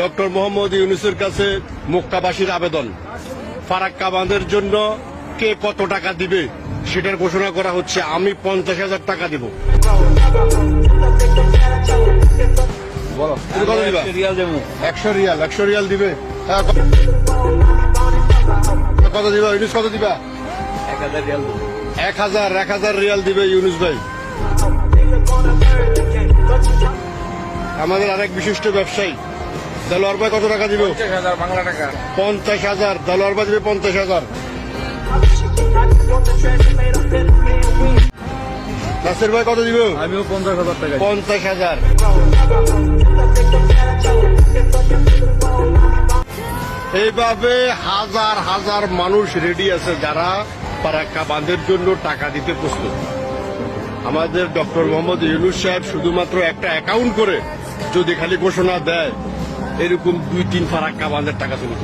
Doctor Mohammad ইউনুসের কাছে মক্কাবাসীর আবেদন। ফারাক্কা বাঁধের জন্য কে কত টাকা দিবে সেটার ঘোষণা করা হচ্ছে। আমি পঞ্চাশ হাজার টাকা দিব। একশো রিয়াল একশো রিয়াল দিবে। কত দিবা? ইউনুস কত দিবা? এক হাজার এক হাজার এক হাজার রিয়াল দিবে ইউনুস ভাই। আমাদের আরেক বিশিষ্ট ব্যবসায়ী। দেলোয়ার ভাই কত টাকা দিবে? পঞ্চাশ হাজার দেলোয়ার ভাই দিবে পঞ্চাশ হাজার। নাসির ভাই কত দিবে? আমিও পঞ্চাশ হাজার টাকা পঞ্চাশ হাজার। এইভাবে হাজার হাজার মানুষ রেডি আছে যারা ফারাক্কা বাঁধের জন্য টাকা দিতে প্রস্তুত। আমাদের ডক্টর মোহাম্মদ ইউনুস সাহেব শুধুমাত্র একটা অ্যাকাউন্ট করে যদি খালি ঘোষণা দেয় এরকম দুই তিন ফারাক্কা বাঁধের টাকা চলে।